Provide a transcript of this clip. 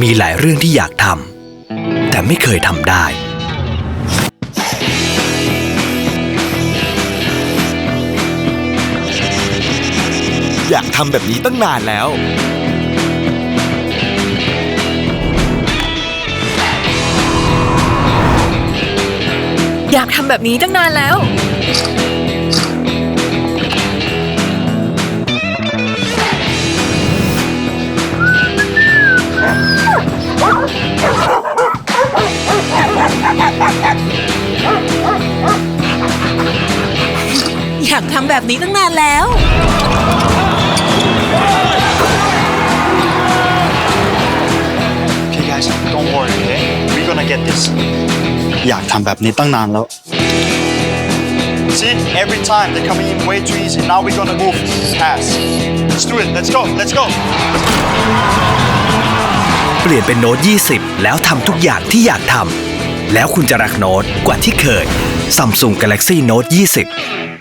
มีหลายเรื่องที่อยากทำแต่ไม่เคยทำได้ อยากทำแบบนี้ตั้งนานแล้ว อยากทำแบบนี้ตั้งนานแล้ว อยากทำแบบนี้ตั้งนานแล้ว Okay, guys, don't worry, okay? We're gonna get this. อยากทำแบบนี้ตั้งนานแล้ว See, every time they're coming in way too easy. Now we're gonna move fast. Let's do it. Let's go. Let's go. เปลี่ยนเป็นโน้ต 20 แล้วทำทุกอย่างที่อยากทำ แล้วคุณจะรักโน้ตกว่าที่เคย Samsung Galaxy Note 20